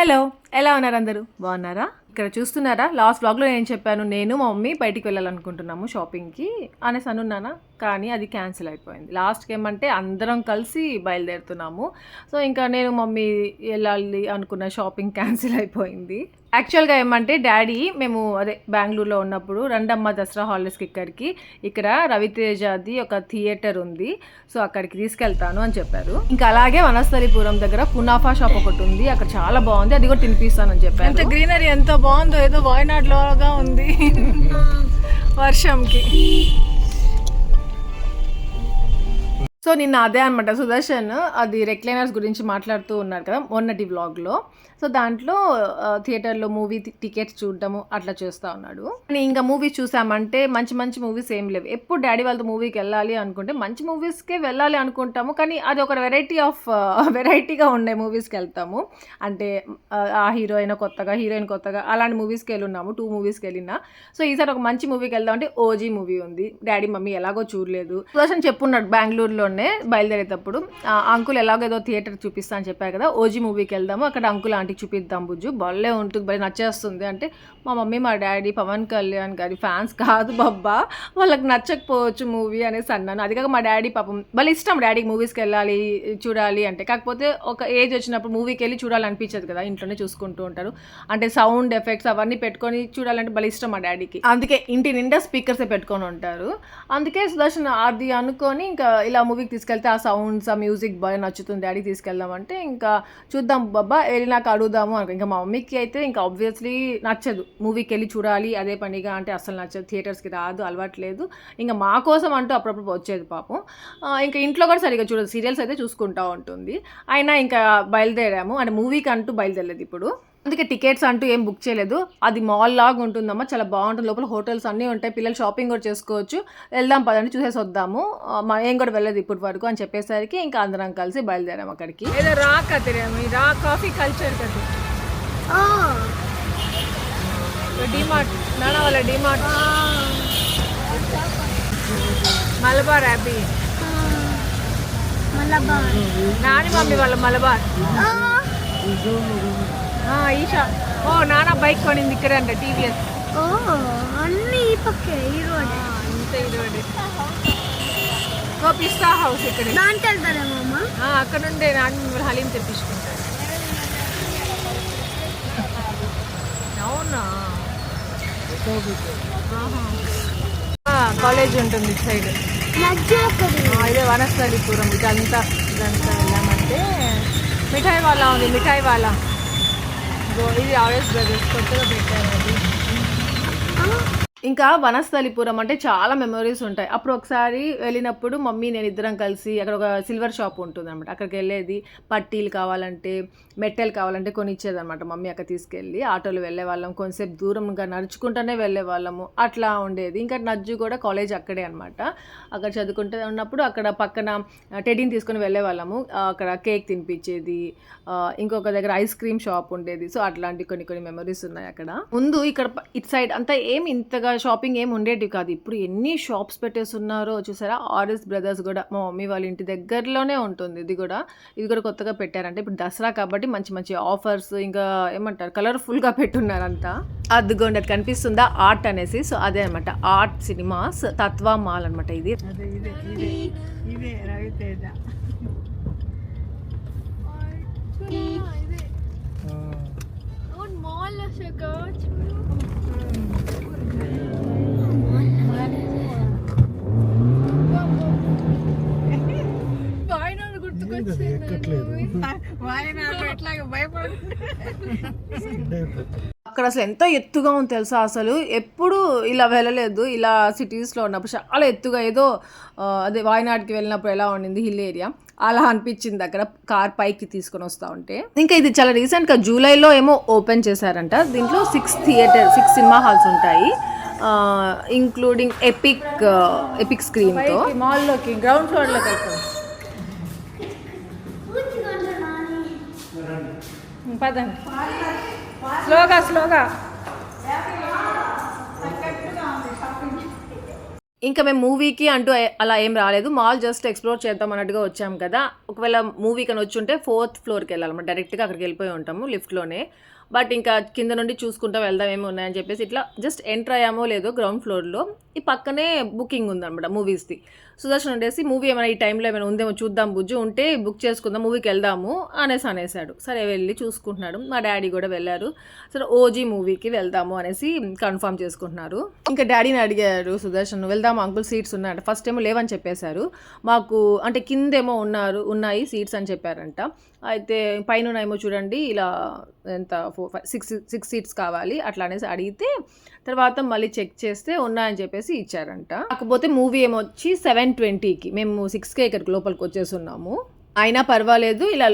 Hello ఎలా ఉన్నారు అందరూ? బాగున్నారా? ఇక్కడ చూస్తున్నారా? లాస్ట్ బ్లాగ్లో నేను చెప్పాను నేను మా మమ్మీ బయటికి వెళ్ళాలనుకుంటున్నాము షాపింగ్కి అనేసి అనున్నానా కానీ అది క్యాన్సిల్ అయిపోయింది. లాస్ట్కి ఏమంటే అందరం కలిసి బయలుదేరుతున్నాము. సో ఇంకా నేను మమ్మీ వెళ్ళాలి అనుకున్న షాపింగ్ క్యాన్సిల్ అయిపోయింది. యాక్చువల్గా ఏమంటే డాడీ మేము అదే బెంగళూరులో ఉన్నప్పుడు రండమ్మ దసరా హాలిడేస్కి ఇక్కడికి ఇక్కడ రవితేజది ఒక థియేటర్ ఉంది. సో అక్కడికి తీసుకెళ్తాను అని చెప్పారు. ఇంకా అలాగే వనస్థలిపురం దగ్గర కునాఫా షాప్ ఒకటి ఉంది. అక్కడ చాలా బాగుంది. అది కూడా తినిపిస్తానని చెప్పారు. ఎంత గ్రీనరీ ఎంత బాగుందో ఏదో వాయనాడ్ లోగా ఉంది. వర్షంకి. సో నిన్న అదే అనమాట సుదర్శన్ అది రెక్లైనర్స్ గురించి మాట్లాడుతూ ఉన్నారు కదా మొన్నటి వ్లాగ్లో. సో దాంట్లో థియేటర్లో మూవీ టికెట్స్ చూడడము అట్లా చేస్తూ ఉన్నాడు. ఇంకా మూవీస్ చూసామంటే మంచి మంచి మూవీస్ ఏం లేవు. ఎప్పుడు డాడీ వాళ్ళతో మూవీకి వెళ్ళాలి అనుకుంటే మంచి మూవీస్కే వెళ్ళాలి అనుకుంటాము. కానీ అది ఒక వెరైటీ ఆఫ్ వెరైటీగా ఉండే మూవీస్కి వెళ్తాము. అంటే ఆ, హీరోయిన్ కొత్తగా హీరోయిన్ కొత్తగా అలాంటి మూవీస్కి వెళ్ళున్నాము. టూ మూవీస్కి వెళ్ళినా. సో ఈసారి ఒక మంచి మూవీకి వెళ్దాం అంటే ఓజీ మూవీ ఉంది. డాడీ మమ్మీ ఎలాగో చూడలేదు. సుదర్శన్ చెప్పున్నాడు బెంగళూరులోనే బయలుదేరేటప్పుడు అంకుల్ ఎలాగో ఏదో థియేటర్ చూపిస్తా అని చెప్పారు కదా ఓజీ మూవీకి వెళ్దాము అక్కడ అంకుల్ ఆంటీకి చూపిద్దాం బుజ్జు భలే ఉంటుంది భలే నచ్చేస్తుంది. అంటే మా మమ్మీ మా డాడీ పవన్ కళ్యాణ్ గారి ఫ్యాన్స్ కాదు బాబ్బా వాళ్ళకి నచ్చకపోవచ్చు మూవీ అనేసి అన్నాను. అది కాక మా డాడీ పాపం భలే ఇష్టం డాడీకి మూవీస్కి వెళ్ళాలి చూడాలి అంటే. కాకపోతే ఒక ఏజ్ వచ్చినప్పుడు మూవీకి వెళ్ళి చూడాలనిపించదు కదా ఇంట్లోనే చూసుకుంటూ ఉంటారు. అంటే సౌండ్ ఎఫెక్ట్స్ అవన్నీ పెట్టుకొని చూడాలంటే భలే ఇష్టం మా డాడీకి. అందుకే ఇంటి నిండా స్పీకర్సే పెట్టుకొని ఉంటారు. అందుకే సుదర్శన్ అది అనుకొని ఇంకా ఇలా మూవీ మూవీకి తీసుకెళ్తే ఆ సౌండ్స్ ఆ మ్యూజిక్ బాగా నచ్చుతుంది. డాడీ తీసుకెళ్దామంటే ఇంకా చూద్దాం. బాబా వెళ్ళినాక అడుగుదాము అనుకో. ఇంకా మా మమ్మీకి అయితే ఇంకా ఆబ్వియస్లీ నచ్చదు. మూవీకి వెళ్ళి చూడాలి. అదే పనిగా. అంటే అసలు నచ్చదు. థియేటర్స్కి రాదు అలవాట్లేదు ఇంకా మా కోసం అంటూ అప్పుడప్పుడు వచ్చేది పాపం. ఇంకా ఇంట్లో కూడా సరిగా చూడదు. సీరియల్స్ అయితే చూసుకుంటూ ఉంటుంది. అయినా ఇంకా బయలుదేరాము. అంటే మూవీకి అంటూ బయలుదేరలేదు ఇప్పుడు. అందుకే టికెట్స్ అంటూ ఏం బుక్ చేయలేదు. అది మాల్ లాగా ఉంటుందమ్మా చాలా బాగుంటుంది. లోపల హోటల్స్ అన్నీ ఉంటాయి. పిల్లలు షాపింగ్ కూడా చేసుకోవచ్చు. వెళ్దాం పదండి చూసేసి వద్దాము. ఏం కూడా వెళ్ళదు ఇప్పటి వరకు అని చెప్పేసరికి ఇంకా అందరం కలిసి బయలుదేరాం అక్కడికి. ఏదో రా కదిరే మీ రా కాఫీ కల్చర్ కది డిమార్ట్ నాన్న వాళ్ళ DMart. Malabar happy Nani mummy వాళ్ళ మలబార్. ఆ, ఈషా. ఓ నాన్న బైక్ కొనింది ఇక్కడ అంట టీవీఎస్. ఓ అన్ని ఈ పక్కే ఈ రోడ్ ఇంత ఇది ఓ పిస్తా హౌస్ ఇక్కడ. దాంట్లో వెళ్తారేమో అమ్మ? అక్కడ నుండే నాన్న హలీం తెప్పించుకుంటారు అవునా? కాలేజ్ ఉంటుంది ఇటు సైడ్. ఇదే వనస్థలిపురం. ఇదంతా ఇదంతా వెళ్ళామంటే మిఠాయి వాళ్ళ ఉంది మిఠాయి వాళ్ళ. ఇది ఆర్ఎస్ బ్రదర్స్ కొత్తగా పెట్టారు ఇంకా వనస్థలిపురం అంటే చాలా మెమరీస్ ఉంటాయి. అప్పుడు ఒకసారి వెళ్ళినప్పుడు మమ్మీ నేను ఇద్దరం కలిసి అక్కడ ఒక సిల్వర్ షాప్ ఉంటుంది అనమాట అక్కడికి వెళ్ళేది. పట్టీలు కావాలంటే మెట్టెలు కావాలంటే కొని ఇచ్చేదనమాట మమ్మీ అక్కడ తీసుకెళ్ళి ఆటోలో వెళ్ళే వాళ్ళం కొంచెంసేపు దూరంగా నడుచుకుంటూనే వెళ్ళే వాళ్ళము అట్లా ఉండేది. ఇంకా నజ్జు కూడా కాలేజ్ అక్కడే అనమాట అక్కడ చదువుకుంటూ ఉన్నప్పుడు అక్కడ పక్కన టెడీని తీసుకొని వెళ్ళే వాళ్ళము అక్కడ కేక్ తినిపించేది. ఇంకొక దగ్గర ఐస్ క్రీమ్ షాప్ ఉండేది. సో అట్లాంటి కొన్ని కొన్ని మెమరీస్ ఉన్నాయి అక్కడ. ముందు ఇక్కడ ఇట్ ఇటు సైడ్ అంతా ఏం ఇంతగా షాపింగ్ ఏం ఉండేటివి కాదు. ఇప్పుడు ఎన్ని షాప్స్ పెట్టేస్తున్నారో చూసారా? ఆర్ఎస్ బ్రదర్స్ కూడా మా మమ్మీ వాళ్ళ ఇంటి దగ్గరలోనే ఉంటుంది. ఇది కూడా ఇది కూడా కొత్తగా పెట్టారంటే ఇప్పుడు దసరా కాబట్టి మంచి మంచి ఆఫర్స్ ఇంకా ఏమంటారు కలర్ఫుల్గా పెట్టున్నారు అంతా అదిగోండి అది కనిపిస్తుందా? ఆర్ట్ అనేసి. సో అదే అనమాట ఆర్ట్ సినిమాస్ తత్వా మాల్ అనమాట ఇది. మాల్ అక్కడ అసలు ఎంత ఎత్తుగా ఉంది తెలుసా అసలు? ఎప్పుడు ఇలా వెళ్ళలేదు. ఇలా సిటీస్లో ఉన్నప్పుడు చాలా ఎత్తుగా ఏదో అదే వాయనాడ్కి వెళ్ళినప్పుడు ఎలా ఉండింది హిల్ ఏరియా? అలా అనిపించింది అక్కడ కార్ పైకి తీసుకొని వస్తూ ఉంటే. ఇంకా ఇది చాలా రీసెంట్గా జూలైలో ఏమో ఓపెన్ చేశారంట. దీంట్లో six theatre six cinema halls ఉంటాయి. ఇంక్లూడింగ్ ఎపిక్ ఎపిక్ స్క్రీన్తో మాల్లోకి గ్రౌండ్ ఫ్లోర్లోకి వెళ్తాం. పదండి. స్లోగా స్లోగా. ఇంకా మేము మూవీకి అంటూ అలా ఏం రాలేదు. మాల్ జస్ట్ ఎక్స్ప్లోర్ చేద్దాం అన్నట్టుగా వచ్చాము కదా. ఒకవేళ మూవీ కని వచ్చి ఉంటే ఫోర్త్ ఫ్లోర్కి వెళ్ళాలన్నమాట. డైరెక్ట్గా అక్కడికి వెళ్ళిపోయి ఉంటాము లిఫ్ట్లోనే. బట్ ఇంకా కింద నుండి చూసుకుంటా వెళ్దాం ఏమి ఉన్నాయని చెప్పేసి ఇట్లా జస్ట్ ఎంటర్ అయ్యామో లేదో గ్రౌండ్ ఫ్లోర్లో ఈ పక్కనే బుకింగ్ ఉందన్నమాట మూవీస్ది సుదర్శన్ ఉండేసి మూవీ ఏమైనా ఈ టైంలో ఏమైనా ఉందేమో చూద్దాం బుజ్జు ఉంటే బుక్ చేసుకుందాం మూవీకి వెళ్దాము అనేసి అనేసాడు. సరే వెళ్ళి చూసుకుంటున్నాడు. మా డాడీ కూడా వెళ్ళారు. సరే ఓజీ మూవీకి వెళ్దాము అనేసి కన్ఫర్మ్ చేసుకుంటున్నారు. ఇంకా డాడీని అడిగారు సుదర్శన్ వెళ్దాము అంకుల్ సీట్స్ ఉన్నాయంట. ఫస్ట్ ఏమో లేవని చెప్పేశారు. మాకు అంటే కిందేమో ఉన్నారు ఉన్నాయి సీట్స్ అని చెప్పారంట. అయితే పైన ఏమో చూడండి ఇలా ఎంత four five six six seats కావాలి అట్లా అనేసి అడిగితే తర్వాత మళ్ళీ చెక్ చేస్తే ఉన్నాయని చెప్పేసి ఇచ్చారంట. కాకపోతే మూవీ ఏమొచ్చి సెవెన్ ట్వంటీకి మేము సిక్స్కే ఇక్కడికి లోపలికి వచ్చేసి ఉన్నాము అయినా పర్వాలేదు ఇలా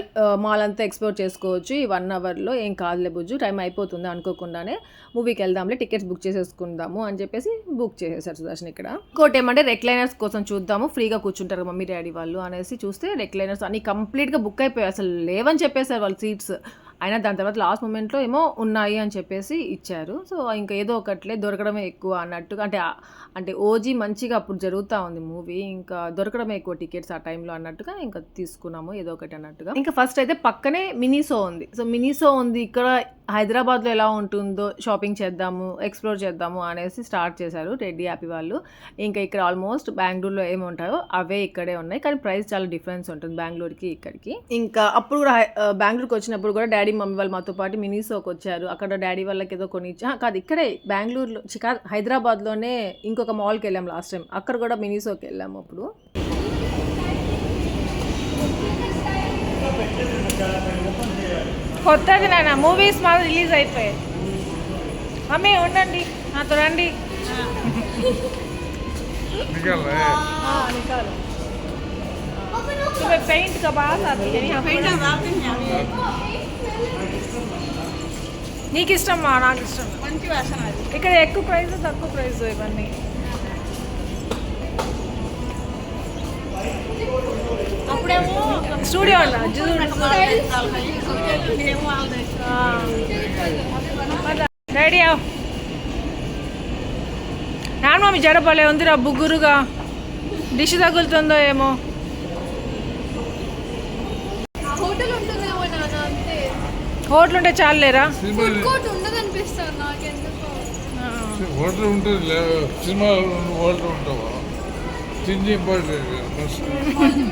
మాల్ అంతా ఎక్స్ప్లోర్ చేసుకోవచ్చు ఈ వన్ అవర్లో ఏం కాదులే బుజ్జు టైం అయిపోతుంది అనుకోకుండానే మూవీకి వెళ్దాంలే టికెట్స్ బుక్ చేసేసుకుందాము అని చెప్పేసి బుక్ చేసేసారు సుదర్శన్ ఇక్కడ. ఇంకోటి ఏమంటే రెక్లైనర్స్ కోసం చూద్దాము ఫ్రీగా కూర్చుంటారు మమ్మీ డాడీ వాళ్ళు అనేసి చూస్తే రెక్లైనర్స్ అన్ని కంప్లీట్గా బుక్ అయిపోయాయి అసలు లేవని చెప్పేశారు వాళ్ళు సీట్స్. అయినా దాని తర్వాత లాస్ట్ మూమెంట్లో ఏమో ఉన్నాయి అని చెప్పేసి ఇచ్చారు. సో ఇంకా ఏదో ఒకట్లే దొరకడమే ఎక్కువ అన్నట్టుగా అంటే అంటే ఓజీ మంచిగా అప్పుడు జరుగుతూ ఉంది మూవీ. ఇంకా దొరకడమే ఎక్కువ టికెట్స్ ఆ టైంలో అన్నట్టుగా ఇంకా తీసుకున్నాము ఏదో ఒకటి అన్నట్టుగా. ఇంకా ఫస్ట్ అయితే పక్కనే మినీసో ఉంది. సో మినీసో ఉంది. ఇక్కడ హైదరాబాద్లో ఎలా ఉంటుందో షాపింగ్ చేద్దాము ఎక్స్ప్లోర్ చేద్దాము అనేసి స్టార్ట్ చేశారు రెడ్డి యాపీ వాళ్ళు. ఇంకా ఇక్కడ ఆల్మోస్ట్ బెంగళూరులో ఏముంటాయో అవే ఇక్కడే ఉన్నాయి. కానీ ప్రైస్ చాలా డిఫరెన్స్ ఉంటుంది బెంగళూరుకి ఇక్కడికి. ఇంకా అప్పుడు కూడా బెంగళూరుకి వచ్చినప్పుడు కూడా డాడీ డాడీ మమ్మీ వాళ్ళు మాతో పాటు మినీసోకి వచ్చారు. అక్కడ డాడీ వాళ్ళకి ఏదో కొన్ని కాదు ఇక్కడే బెంగళూరులో కాదు హైదరాబాద్లోనే ఇంకొక మాల్కి వెళ్ళాం లాస్ట్ టైం. అక్కడ కూడా మినీసోకి వెళ్ళాము అప్పుడు. కొత్తది నాన్న మూవీస్ మాత్రం రిలీజ్ అయిపోయాయి. మమ్మీ ఉండండి నాతో రండి. పెయింట్ బాగా నీకు ఇష్టం మా నాకు ఇష్టం మంచి ఇక్కడ ఎక్కువ ప్రైస్ తక్కువ ప్రైస్ ఇవన్నీ. అప్పుడేమో స్టూడియో రెడీ అవ్ నాన్న మమ్మీ జడపలే ఉందిరా బుగ్గురుగా. డిష్ తగులుతుందో ఏమో హోటల్ ఉంటుందేమో నాన్న అంతే హోటల్ ఉంటే చాలేరా ఫుడ్ కోర్ట్ ఉండదు అనిపిస్తుంది నాకెందుకో హోటల్ ఉంటుంది సినిమా హోటల్ ఉంటావా? తిండి ఇంపార్టెంట్ ఫస్ట్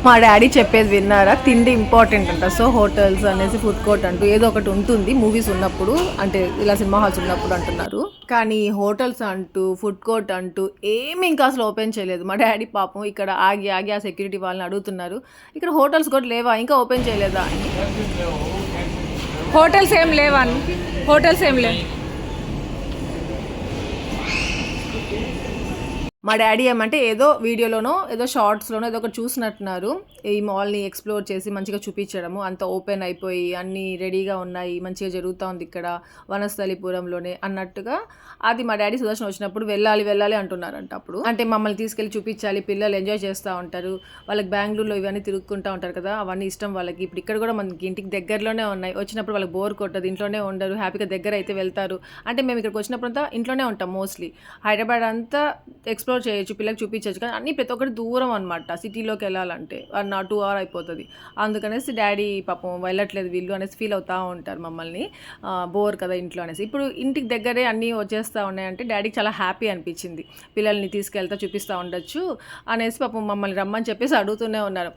మా డాడీ చెప్పేది విన్నారా? తిండి ఇంపార్టెంట్ అంట. సో హోటల్స్ అనేసి ఫుడ్ కోర్ట్ అంటూ ఏదో ఒకటి ఉంటుంది మూవీస్ ఉన్నప్పుడు అంటే ఇలా సినిమా హాల్స్ ఉన్నప్పుడు అంటున్నారు. కానీ హోటల్స్ అంటూ ఫుడ్ కోర్ట్ అంటూ ఏమి ఇంకా అసలు ఓపెన్ చేయలేదు. మా డాడీ పాపం ఇక్కడ ఆగి ఆగి ఆ సెక్యూరిటీ వాళ్ళని అడుగుతున్నారు. ఇక్కడ హోటల్స్ కూడా లేవా? ఇంకా ఓపెన్ చేయలేదా? అని హోటల్స్ ఏం లేవా హోటల్స్ ఏం లేవు. మా డాడీ ఏమంటే ఏదో వీడియోలోనో ఏదో షార్ట్స్లోనో ఏదో ఒకటి చూసినట్టున్నారు. ఈ మాల్ని ఎక్స్ప్లోర్ చేసి మంచిగా చూపించడము అంత ఓపెన్ అయిపోయి అన్నీ రెడీగా ఉన్నాయి మంచిగా జరుగుతూ ఉంది ఇక్కడ వనస్థలిపురంలోనే అన్నట్టుగా. అది మా డాడీ సుదర్శన వచ్చినప్పుడు వెళ్ళాలి వెళ్ళాలి అంటున్నారంట అప్పుడు. అంటే మమ్మల్ని తీసుకెళ్ళి చూపించాలి పిల్లలు ఎంజాయ్ చేస్తూ ఉంటారు వాళ్ళకి బెంగళూరులో ఇవన్నీ తిరుగుకుంటూ ఉంటారు కదా అవన్నీ ఇష్టం వాళ్ళకి. ఇప్పుడు ఇక్కడ కూడా మనకి ఇంటికి దగ్గరలోనే ఉన్నాయి. వచ్చినప్పుడు వాళ్ళకి బోర్ కొట్టదు ఇంట్లోనే ఉండరు హ్యాపీగా దగ్గర అయితే వెళ్తారు. అంటే మేము ఇక్కడికి వచ్చినప్పుడు అంతా ఇంట్లోనే ఉంటాం మోస్ట్లీ. హైదరాబాద్ అంతా ఎక్స్ప్లోర్ చేయొచ్చు పిల్లలకు చూపించవచ్చు కానీ అన్ని ప్రతి ఒక్కటి దూరం అనమాట సిటీలోకి వెళ్ళాలంటే వన్ ఆర్ టూ అవర్ అయిపోతుంది. అందుకనేసి డాడీ పాపం వెళ్ళట్లేదు వీళ్ళు అనేసి ఫీల్ అవుతూ ఉంటారు మమ్మల్ని. బోర్ కదా ఇంట్లో అనేసి. ఇప్పుడు ఇంటికి దగ్గరే అన్నీ వచ్చేస్తూ ఉన్నాయంటే డాడీకి చాలా హ్యాపీ అనిపించింది. పిల్లల్ని తీసుకెళ్తా చూపిస్తూ ఉండొచ్చు అనేసి పాపం మమ్మల్ని రమ్మని చెప్పేసి అడుగుతూనే ఉన్నారు.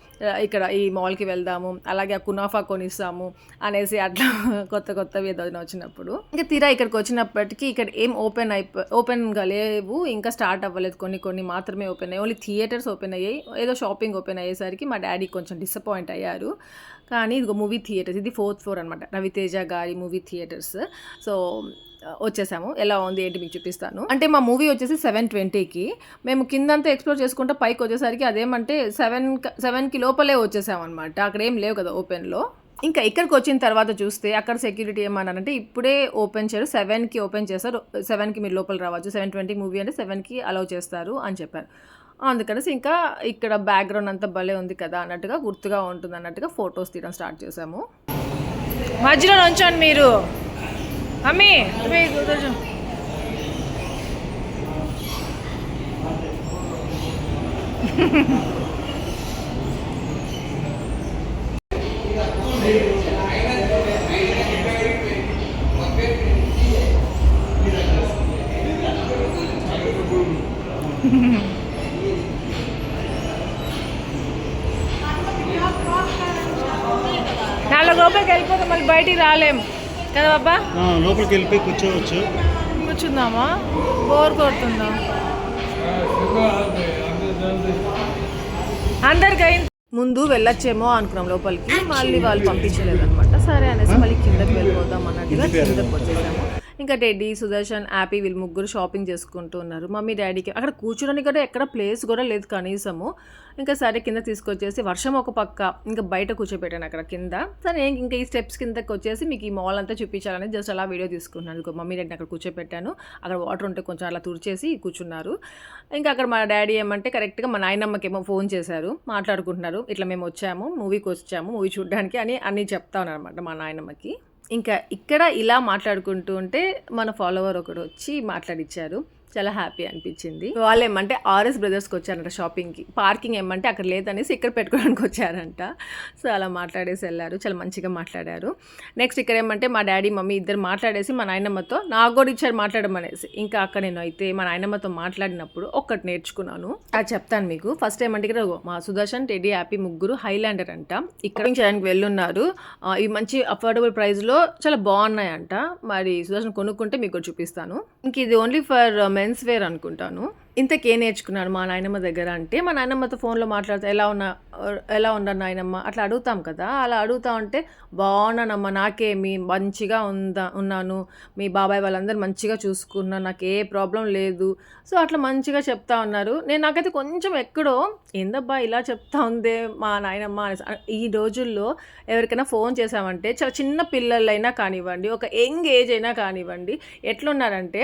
ఇక్కడ ఈ మాల్కి వెళ్దాము అలాగే ఆ కునాఫా కొనిస్తాము అనేసి అట్లా కొత్త కొత్తవి ఏదైనా వచ్చినప్పుడు. ఇంకా తీరా ఇక్కడికి వచ్చినప్పటికీ ఇక్కడ ఏం ఓపెన్ అయిపో ఓపెన్గా లేవు ఇంకా స్టార్ట్ అవ్వలేదు కొన్ని కొన్ని మాత్రమే ఓపెన్ అయ్యాయి. ఓన్లీ థియేటర్స్ ఓపెన్ అయ్యాయి. ఏదో షాపింగ్ ఓపెన్ అయ్యేసరికి మా డాడీ కొంచెం డిసప్పాయింట్ అయ్యారు. కానీ ఇదిగో మూవీ థియేటర్స్ ఇది ఫోర్త్ ఫ్లోర్ అనమాట రవితేజ గారి మూవీ థియేటర్స్ సో వచ్చేసాము. ఎలా ఉంది ఏంటి మీకు చూపిస్తాను. అంటే మా మూవీ వచ్చేసి సెవెన్ ట్వంటీకి మేము కిందంతా ఎక్స్ప్లోర్ చేసుకుంటే పైకి వచ్చేసరికి అదేమంటే సెవెన్ సెవెన్కి లోపలే వచ్చేసామన్నమాట. అక్కడ ఏం లేవు కదా ఓపెన్లో ఇంకా ఇక్కడికి వచ్చిన తర్వాత చూస్తే అక్కడ సెక్యూరిటీ ఏమన్నారంటే ఇప్పుడే ఓపెన్ చేయరు సెవెన్కి ఓపెన్ చేస్తారు. సెవెన్కి మీరు లోపల రావచ్చు. సెవెన్ ట్వంటీ మూవీ అంటే సెవెన్కి అలౌ చేస్తారు అని చెప్పారు. అందుకనేసి ఇంకా ఇక్కడ బ్యాక్గ్రౌండ్ అంతా భలే ఉంది కదా అన్నట్టుగా గుర్తుగా ఉంటుంది అన్నట్టుగా ఫొటోస్ తీయడం స్టార్ట్ చేసాము మధ్యలో నుంచోండి మీరు. అమ్మీ లోపలికి వెళ్ళిపోతే మళ్ళీ బయటికి రాలేం. కదా బాబా? లోపలికి వెళ్ళిపోయి కూర్చోవచ్చు. కూర్చుందామా? బోర్ కొడుతుందా? అందరికి అయింది ముందు వెళ్ళొచ్చేమో అనుకున్నాం లోపలికి. మళ్ళీ వాళ్ళు పంపించలేదు అనమాట సరే అనేసి మళ్ళీ కిందకి వెళ్ళిపోదాం అన్నట్టుగా కిందకి వచ్చేసాము. ఇంకా టెడ్డీ సుదర్శన్ యాపీ వీళ్ళు ముగ్గురు షాపింగ్ చేసుకుంటూ ఉన్నారు. మమ్మీ డాడీకి అక్కడ కూర్చోడానికి కూడా ఎక్కడ ప్లేస్ కూడా లేదు కనీసము. ఇంకా సరే కింద తీసుకొచ్చేసి వర్షం ఒక పక్క ఇంకా బయట కూర్చోపెట్టాను అక్కడ కింద. సరే ఇంకా ఈ స్టెప్స్ కిందకి వచ్చేసి మీకు ఈ మాల్ అంతా చూపించాలని జస్ట్ అలా వీడియో తీసుకున్నాను. మమ్మీ డాడీని అక్కడ కూర్చోపెట్టాను అక్కడ వాటర్ ఉంటే కొంచెం అలా తుడిచేసి కూర్చున్నారు. ఇంకా అక్కడ మా డాడీ ఏమంటే కరెక్ట్గా మా నాయనమ్మకేమో ఫోన్ చేశారు మాట్లాడుకుంటున్నారు. ఇట్లా మేము వచ్చాము మూవీకి వచ్చాము మూవీ చూడడానికి అని అన్నీ చెప్తా ఉన్నారనమాట మా నాయనమ్మకి. ఇంకా ఇక్కడ ఇలా మాట్లాడుకుంటూ ఉంటే మన ఫాలోవర్ ఒకడు వచ్చి మాట్లాడిచ్చారు. చాలా హ్యాపీ అనిపించింది. వాళ్ళు ఏమంటే ఆర్ఎస్ బ్రదర్స్కి వచ్చారంట షాపింగ్కి. పార్కింగ్ ఏమంటే అక్కడ లేదనేసి ఇక్కడ పెట్టుకోవడానికి వచ్చారంట. సో అలా మాట్లాడేసి వెళ్ళారు. చాలా మంచిగా మాట్లాడారు. నెక్స్ట్ ఇక్కడ ఏమంటే మా డాడీ మమ్మీ ఇద్దరు మాట్లాడేసి మా నాయనమ్మతో నాకు కూడా ఇచ్చారు మాట్లాడమనేసి. ఇంకా అక్కడ నేను అయితే మా నాయనమ్మతో మాట్లాడినప్పుడు ఒక్కటి నేర్చుకున్నాను. అది చెప్తాను మీకు. ఫస్ట్ ఏమంటే ఇక్కడ మా సుదర్శన్ టెడీ హ్యాపీ ముగ్గురు హైలాండర్ అంట. ఇక్కడ నుంచి చేయడానికి వెళ్ళున్నారు. ఇవి మంచి అఫోర్డబుల్ ప్రైస్లో చాలా బాగున్నాయంట. మరి సుదర్శన్ కొనుక్కుంటే మీకు చూపిస్తాను. ఇంక ఇది ఓన్లీ ఫర్ మెన్స్ వేర్ అనుకుంటాను. ఇంతకే నేర్చుకున్నాను మా నాయనమ్మ దగ్గర అంటే మా నాయనమ్మతో ఫోన్లో మాట్లాడితే ఎలా ఉన్నా ఎలా ఉన్నారు నాయనమ్మ? అట్లా అడుగుతాం కదా. అలా అడుగుతా ఉంటే బాగున్నానమ్మా నాకేమి మంచిగా ఉందా ఉన్నాను. మీ బాబాయ్ వాళ్ళందరూ మంచిగా చూసుకున్నాను నాకు ఏ ప్రాబ్లం లేదు. సో అట్లా మంచిగా చెప్తా ఉన్నారు. నేను నాకైతే కొంచెం ఎక్కడో ఏందబ్బా ఇలా చెప్తా ఉందే మా నాయనమ్మ ఈ రోజుల్లో ఎవరికైనా ఫోన్ చేసామంటే చాలా చిన్న పిల్లలైనా కానివ్వండి ఒక యంగ్ ఏజ్ అయినా కానివ్వండి ఎట్లున్నారంటే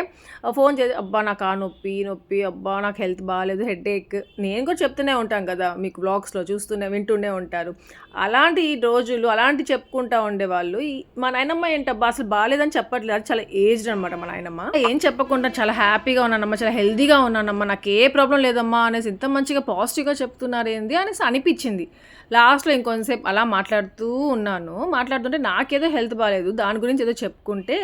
ఫోన్ చేసి అబ్బా నాకు ఆ నొప్పి నొప్పి అబ్బా నాకు హెల్త్ బాగాలేదు హెడ్ ఏక్ నేను కూడా చెప్తూనే ఉంటాను కదా మీకు బ్లాగ్స్లో చూస్తూనే వింటూనే ఉంటారు. అలాంటి ఈ రోజులు అలాంటి చెప్పుకుంటా ఉండేవాళ్ళు. మా నాయనమ్మ ఏంటబ్బా అసలు బాగాలేదని చెప్పట్లేదు. అది చాలా ఏజ్డ్ అనమాట మా నాయనమ్మ. ఏం చెప్పకుండా చాలా హ్యాపీగా ఉన్నానమ్మా చాలా హెల్దీగా ఉన్నానమ్మా. నాకు ఏ ప్రాబ్లం లేదమ్మా అనేసి ఇంత మంచిగా పాజిటివ్గా చెప్తున్నారు ఏంది అనేసి అనిపించింది. లాస్ట్లో ఇంకొంతసేపు అలా మాట్లాడుతూ ఉన్నాను. మాట్లాడుతుంటే నాకేదో హెల్త్ బాగాలేదు దాని గురించి ఏదో చెప్పుకుంటే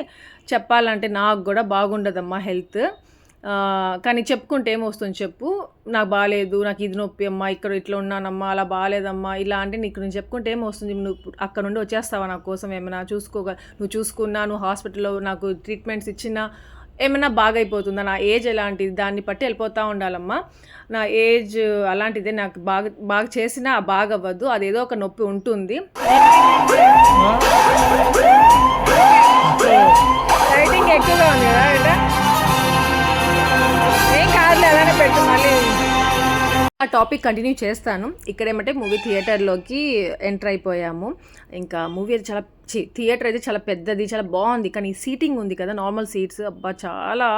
చెప్పాలంటే నాకు కూడా బాగుండదమ్మా హెల్త్ కానీ చెప్పుకుంటే ఏమొస్తుంది చెప్పు? నాకు బాగాలేదు నాకు ఇది నొప్పి అమ్మా ఇక్కడ ఇట్లా ఉన్నానమ్మా అలా బాగాలేదమ్మా ఇలా అంటే నీకు నేను చెప్పుకుంటే ఏమొస్తుంది? నువ్వు అక్కడ నుండి వచ్చేస్తావా నా కోసం? ఏమైనా చూసుకోగ నువ్వు చూసుకున్నా నువ్వు హాస్పిటల్లో నాకు ట్రీట్మెంట్స్ ఇచ్చినా ఏమైనా బాగైపోతుందా? నా ఏజ్ ఎలాంటిది? దాన్ని బట్టి వెళ్ళిపోతూ ఉండాలమ్మా. నా ఏజ్ అలాంటిదే నాకు బాగా బాగా చేసినా బాగా అవ్వద్దు అదేదో ఒక నొప్పి ఉంటుంది. లైటింగ్ ఎక్కువగా ఉంది కదా ఏం కాదులే అలానే పెట్టు మళ్ళీ? ఆ టాపిక్ కంటిన్యూ చేస్తాను. ఇక్కడ ఏమంటే మూవీ థియేటర్లోకి ఎంటర్ అయిపోయాము. ఇంకా మూవీ అయితే చాలా థియేటర్ అయితే చాలా పెద్దది చాలా బాగుంది. కానీ సీటింగ్ ఉంది కదా నార్మల్ సీట్స్ అబ్బా చాలా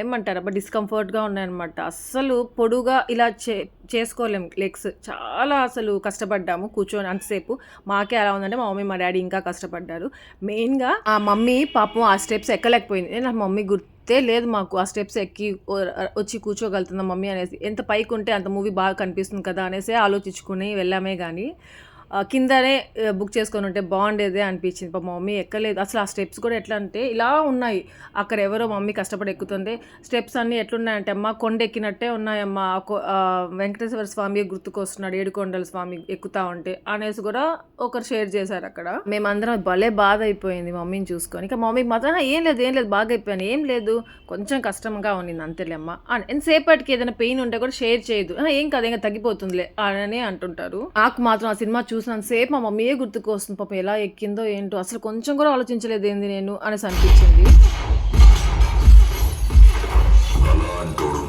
ఏమంటారు? అబ్బా డిస్కంఫర్ట్గా ఉన్నాయన్నమాట. అస్సలు పొడుగా ఇలా చే చేసుకోలేం లెగ్స్ చాలా అసలు కష్టపడ్డాము కూర్చొని అంతసేపు. మాకే అలా ఉందంటే మా మమ్మీ మా డాడీ ఇంకా కష్టపడ్డారు. మెయిన్గా ఆ మమ్మీ పాపం ఆ స్టెప్స్ ఎక్కలేకపోయింది. నా మమ్మీ గుర్తే లేదు మాకు. ఆ స్టెప్స్ ఎక్కి వచ్చి కూర్చోగలుగుతుందా మమ్మీ అనేసి. ఎంత పైకి ఉంటే అంత మూవీ బాగా కనిపిస్తుంది కదా అనేసి ఆలోచించుకుని వెళ్ళామే కానీ కిందనే బుక్ చేసుకొని ఉంటే బాగుండేదే అనిపించింది. పాప మమ్మీ ఎక్కలేదు. అసలు ఆ స్టెప్స్ కూడా ఎట్లా అంటే ఇలా ఉన్నాయి. అక్కడ ఎవరో మమ్మీ కష్టపడి ఎక్కుతుంది స్టెప్స్ అన్నీ ఎట్లున్నాయంటే అమ్మ కొండ ఎక్కినట్టే ఉన్నాయమ్మా వెంకటేశ్వర స్వామి గుర్తుకొస్తున్నాడు ఏడుకొండల స్వామి ఎక్కుతా ఉంటే అనేసి కూడా ఒకరు షేర్ చేశారు అక్కడ. మేమందరం భలే బాధ అయిపోయింది మమ్మీని చూసుకొని. ఇక మమ్మీకి మాత్రం ఏం లేదు ఏం లేదు బాగా అయిపోయాను ఏం లేదు కొంచెం కష్టంగా ఉంది అంతేలేమ్మా అని ఎంతసేపటికి ఏదైనా పెయిన్ ఉంటే కూడా షేర్ చేయదు ఏం కాదు ఇంకా తగ్గిపోతుందిలే అని అంటుంటారు. నాకు మాత్రం ఆ సినిమా చూసినంత సేపు మా మమ్మీయే గుర్తుకు వస్తుంది? పాపం ఎలా ఎక్కిందో ఏంటో అసలు కొంచెం కూడా ఆలోచించలేదు ఏంది నేను అనేసి అనిపించింది.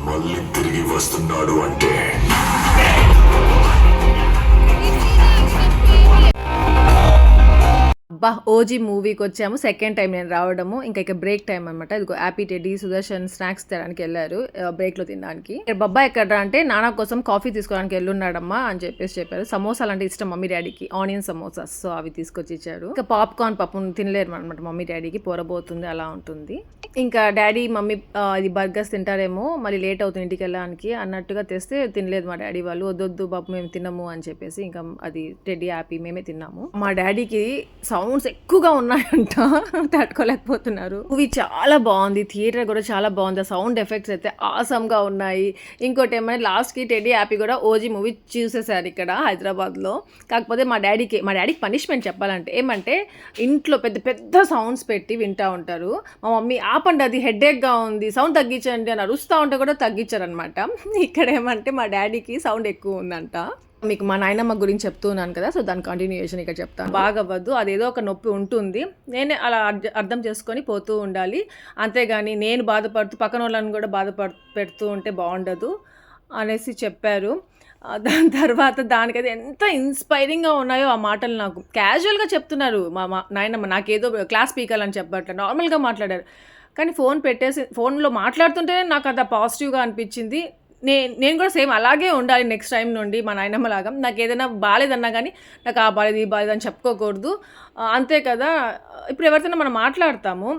మళ్ళీ తిరిగి వస్తున్నాడు అంటే అబ్బా ఓజీ మూవీకి వచ్చాము. సెకండ్ టైం నేను రావడము. ఇంకా ఇక బ్రేక్ టైం అనమాట ఇదిగో హ్యాపీ టెడ్డీ సుదర్శన్ స్నాక్స్ తినడానికి వెళ్ళారు. బ్రేక్లో తినడానికి. బబ్బా ఎక్కడ అంటే నాన్న కోసం కాఫీ తీసుకోవడానికి వెళ్ళున్నాడమ్మా అని చెప్పేసి చెప్పారు. సమోసాలు అంటే ఇష్టం మమ్మీ డాడీకి. ఆనియన్ సమోసాస్ సో అవి తీసుకొచ్చి ఇచ్చారు ఇంకా పాప్కార్న్ పప్పు తినలేరు అనమాట మమ్మీ డాడీకి. పొరబోతుంది అలా ఉంటుంది. ఇంకా డాడీ మమ్మీ అది ఇది బర్గర్స్ తింటారేమో మళ్ళీ లేట్ అవుతుంది ఇంటికి వెళ్ళడానికి అన్నట్టుగా తెస్తే తినలేదు మా డాడీ వాళ్ళు. వద్దొద్దు బాబు మేము తినము అని చెప్పేసి ఇంకా అది టెడ్డీ హ్యాపీ మేమే తిన్నాము. మా డాడీకి సౌండ్ సౌండ్స్ ఎక్కువగా ఉన్నాయంట. తట్టుకోలేకపోతున్నారు. మూవీ చాలా బాగుంది. థియేటర్ కూడా చాలా బాగుంది. సౌండ్ ఎఫెక్ట్స్ అయితే ఆసమ్గా ఉన్నాయి. ఇంకోటి ఏమైనా లాస్ట్కి టెడ్డీ హ్యాపీ కూడా ఓజీ మూవీ చూసేసారు ఇక్కడ హైదరాబాద్లో. కాకపోతే మా డాడీకి మా డాడీకి పనిష్మెంట్ చెప్పాలంటే ఏమంటే ఇంట్లో పెద్ద పెద్ద సౌండ్స్ పెట్టి వింటా ఉంటారు. మా మమ్మీ ఆపండి అది హెడేక్గా ఉంది. సౌండ్ తగ్గించండి అని అరుస్తూ ఉంటే కూడా తగ్గించారనమాట ఇక్కడ ఏమంటే మా డాడీకి సౌండ్ ఎక్కువ ఉందంట. మీకు మా నాయనమ్మ గురించి చెప్తున్నాను కదా సో దాని కంటిన్యూయేషన్ ఇక్కడ చెప్తాను. బాగవ్వద్దు అదేదో ఒక నొప్పి ఉంటుంది. నేనే అలా అర్థ- అర్థం చేసుకొని పోతూ ఉండాలి. అంతేగాని నేను బాధపడుతూ పక్కన వాళ్ళని కూడా బాధపడు పెడుతూ ఉంటే బాగుండదు అనేసి చెప్పారు. దాని తర్వాత దానికైతే ఎంత ఇన్స్పైరింగ్గా ఉన్నాయో ఆ మాటలు నాకు. క్యాజువల్గా చెప్తున్నారు మా మా నాయనమ్మ నాకేదో క్లాస్ స్పీకర్ చెప్పట్లేదు నార్మల్గా మాట్లాడారు. కానీ ఫోన్ పెట్టేసి ఫోన్లో మాట్లాడుతుంటేనే నాకు అంత పాజిటివ్గా అనిపించింది. నే నేను కూడా సేమ్ అలాగే ఉండాలి నెక్స్ట్ టైం నుండి మా నాయనమ్మ లాగా. నాకు ఏదైనా బాగాలేదన్నా కానీ నాకు ఆ బాగాలేదు ఈ బాలేదు అని చెప్పుకోకూడదు అంతే కదా. ఇప్పుడు ఎవరితోనో మనం మాట్లాడతాము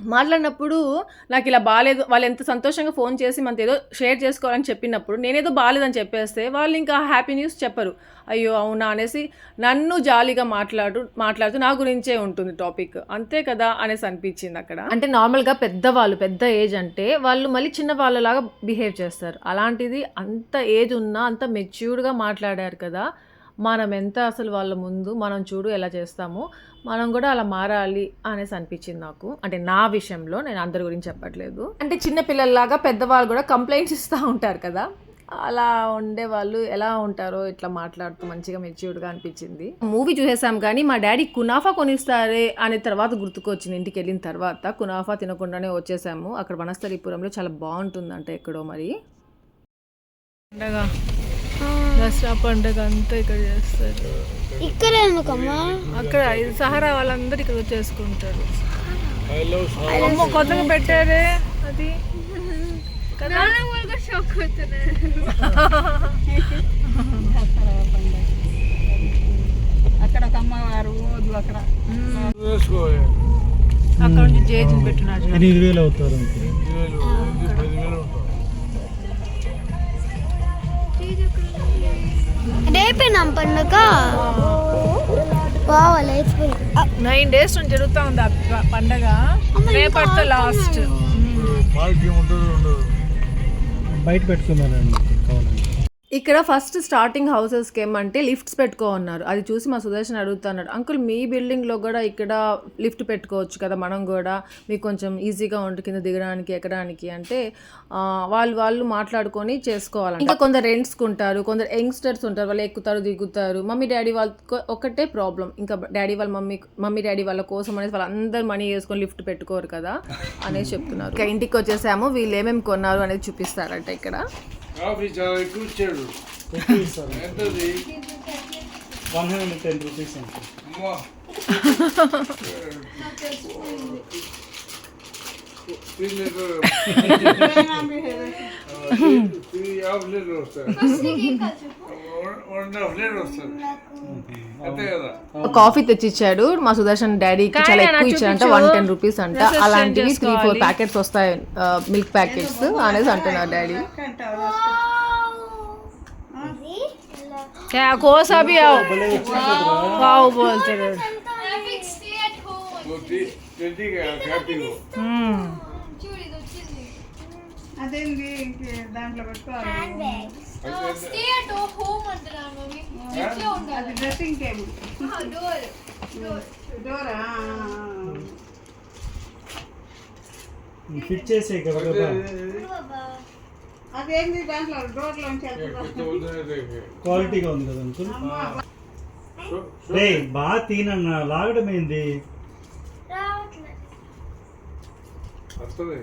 మాట్లాడినప్పుడు నాకు ఇలా బాగాలేదు వాళ్ళు ఎంత సంతోషంగా ఫోన్ చేసి మనతో ఏదో షేర్ చేసుకోవాలని చెప్పినప్పుడు నేనేదో బాగాలేదని చెప్పేస్తే వాళ్ళు ఇంకా హ్యాపీ న్యూస్ చెప్పరు. అయ్యో అవునా అనేసి నన్ను జాలీగా మాట్లాడు మాట్లాడుతూ నా గురించే ఉంటుంది టాపిక్. అంతే కదా అనేసి అనిపించింది అక్కడ. అంటే నార్మల్గా పెద్దవాళ్ళు పెద్ద ఏజ్ అంటే వాళ్ళు మళ్ళీ చిన్న వాళ్ళలాగా బిహేవ్ చేస్తారు. అలాంటిది అంత ఏజ్ ఉన్నా అంత మెచ్యూర్డ్గా మాట్లాడారు కదా మనం ఎంత అసలు వాళ్ళ ముందు మనం చూడు ఎలా చేస్తామో మనం కూడా అలా మారాలి అనేసి అనిపించింది నాకు. అంటే నా విషయంలో నేను అందరి గురించి చెప్పట్లేదు. అంటే చిన్న పిల్లల్లాగా పెద్దవాళ్ళు కూడా కంప్లైంట్స్ ఇస్తూ ఉంటారు కదా. అలా ఉండే వాళ్ళు ఎలా ఉంటారో ఇట్లా మాట్లాడుతూ మంచిగా మెచ్యూర్డ్గా అనిపించింది. మూవీ చూసేసాం కానీ మా డాడీ కునాఫా కొనిస్తారే అనే తర్వాత గుర్తుకొచ్చింది ఇంటికి వెళ్ళిన తర్వాత. కునాఫా తినకుండానే వచ్చేసాము. అక్కడ వనస్థలీపురంలో చాలా బాగుంటుందంట ఎక్కడో మరి. దసరా పండగ అంతా ఇక్కడ చేస్తారు. ఇక్కడ ఎందుకమ్మా? అక్కడ సహారా వాళ్ళందరూ ఇక్కడ చేసుకుంటారు. అమ్మ కొత్తగా పెట్టారే అది? కదా? షాక్ అవుతున్నాయి వేసుకోవాలి అక్కడ నుంచి జేజిని పెట్టినాడు. ఎనిమిది వేలు అవుతారు రేపేనా పండుగ నైన్ డేస్ నుంచి జరుగుతూ ఉంది ఆ పండగ. రేపటితో లాస్ట్. బయట పెట్టుకున్నారండి ఇక్కడ ఫస్ట్ స్టార్టింగ్ హౌసెస్కి ఏమంటే లిఫ్ట్స్ పెట్టుకో ఉన్నారు అది చూసి మా సుదర్శన్ అడుగుతున్నాడు అంకుల్ మీ బిల్డింగ్లో కూడా ఇక్కడ లిఫ్ట్ పెట్టుకోవచ్చు కదా మనం కూడా? మీకు కొంచెం ఈజీగా ఉంటుంది కింద దిగడానికి ఎక్కడానికి అంటే వాళ్ళు వాళ్ళు మాట్లాడుకొని చేసుకోవాలి ఇంకా కొందరు రెంట్స్కి ఉంటారు కొందరు యంగ్స్టర్స్ ఉంటారు వాళ్ళు ఎక్కుతారు దిగుతారు. మమ్మీ డాడీ వాళ్ళకి ఒకటే ప్రాబ్లం ఇంకా డాడీ వాళ్ళ మమ్మీ మమ్మీ డాడీ వాళ్ళ కోసం అనేసి వాళ్ళందరూ మనీ వేసుకొని లిఫ్ట్ పెట్టుకోరు కదా అనేసి చెప్తున్నారు. ఇంకా ఇంటికి వచ్చేసాము వీళ్ళు ఏమేమి కొన్నారు అనేది చూపిస్తారంట ఇక్కడ. కాఫీ చాలా ఎక్కువ ఇచ్చాడు ఎంతది వన్ హండ్రెడ్ టెన్ రూపీస్ అంతే అమ్మా three litre three half litre వస్తుంది కాఫీ తెచ్చిచ్చాడు మా సుదర్శన్ డాడీకి చాలా కానీ ఎక్కువ నాకు ఇచ్చాడంట చూపించు. వన్ టెన్ రూపీస్ అంట Message send అలాంటివి త్రీ ఫోర్ చేసుకోవాలి. ప్యాకెట్స్ వస్తాయి మిల్క్ ప్యాకెట్స్ అనేసి అంటున్నారు డాడీ क्या कोसा भी आओ वाओ बोलते रहे वो टी- ट्वेंटी का హ్యాపీ हम्म చూడు ఇది వచ్చింది అదేంటి దాంట్లో పెట్టుకోవాలి స్టే అట్ హోమ్ అంటున్నాను మమ్మీ. ఇంట్లో ఉండాలి. డ్రెస్సింగ్ టేబుల్ డోర్ డోర్ డోరా ఫిట్ చేసే కదా అదేంటి దాంట్లో డోర్లోంచి క్వాలిటీగా ఉంది కదా అంకుల్? రే బాగా తీనన్న లాగడం ఏంది? వస్తుంది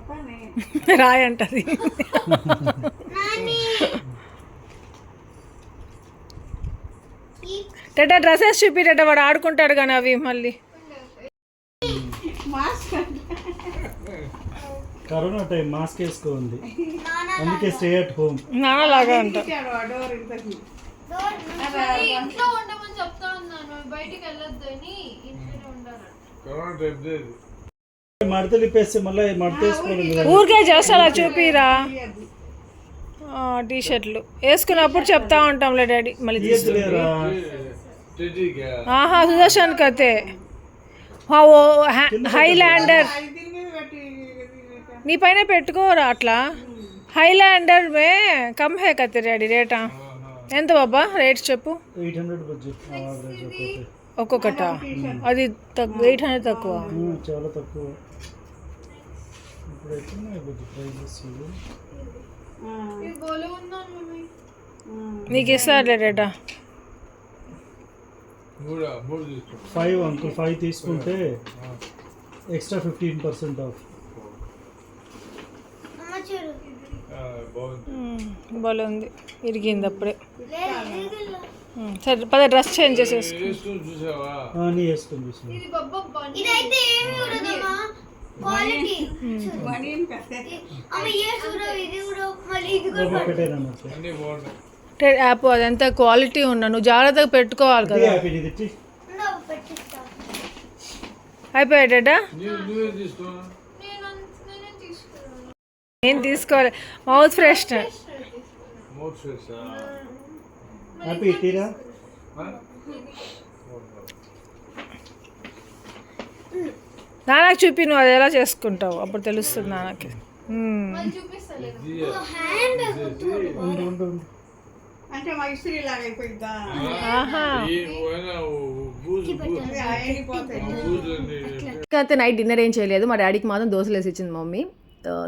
టెట డ్రెస్సెస్ చూపిటట వాడు ఆడుకుంటాడు కానీ అవి మళ్ళీ. కరోనా టైం మాస్క్ వేసుకోండి. అందుకే స్టే అట్ హోమ్ నాన్నలాగా అంట. ఇచ్చాడు ఆ డోర్ ఇంతకి మరి ఇంట్లో ఉండమని చెప్తా ఉన్నాను. బయటికి వెళ్ళొద్దు అని ఇంట్లోనే ఉండాలి. కరోనా టైప్ లేదు. మడతలు ఇప్పేస్తే మళ్ళీ మడత ఊరికే జస్ట్ అలా చూపిరా? టీ షర్ట్లు వేసుకున్నప్పుడు చెప్తా ఉంటాంలే డాడీ. మళ్ళీ తీసు లేరా టెడ్డీగా ఆహా సుదర్శన్ కతే ఓ హైలాండర్ నీ పైన పెట్టుకోరా అట్లా హైలాండర్ మే కమ్ హే కతే డాడీ రేటా ఎంత బాబా రేట్ చెప్పు ఎయిట్ హండ్రెడ్ బడ్జెట్ యావరేజ్ ఒకటి ఒక్కొక్కట అది తక్కువ ఎయిట్ హండ్రెడ్ తక్కువ చాలా తక్కువ నీకు ఇస్తారులే రేటా ఫైవ్ అంకుల్ ఫైవ్ తీసుకుంటే ఎక్స్ట్రా ఫిఫ్టీన్ పర్సెంట్ ఆఫ్ ఆ, బాగుంది. భలే ఉంది. ఇరిగింది అప్పుడే. సరే పద డ్రెస్ చేంజ్ చేసేసి వేసుకుని చూసావా? బాగున్నాయి యాప్ అదంతా క్వాలిటీ ఉన్నా నువ్వు జాగ్రత్తగా పెట్టుకోవాలి కదా. అయిపోయాడట తీసుకో నేను తీసుకోవాలి? మౌత్ ఫ్రెషనర్ ఫ్రెష్ నాన్నకి చూపి నువ్వు అది ఎలా చేసుకుంటావు? అప్పుడు తెలుస్తుంది నాన్నకి. అంటే మా ఇస్త్రీ లాగా అయితే నైట్ డిన్నర్ ఏం చేయలేదు. మా డాడీకి మాత్రం దోశలు వేసి ఇచ్చింది మమ్మీ.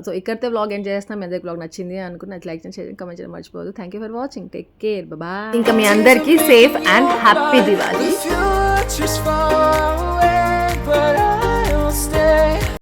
సో ఇక్కడితే వ్లాగ్ ఏం చేస్తాం మీ అందరికి వ్లాగ్ నచ్చింది అనుకున్న లైక్ చేయండి కమెంట్ చేయడం మర్చిపోదు thank you for watching take care bye ఇంకా మీ అందరికీ సేఫ్ అండ్ హ్యాపీ దివాలి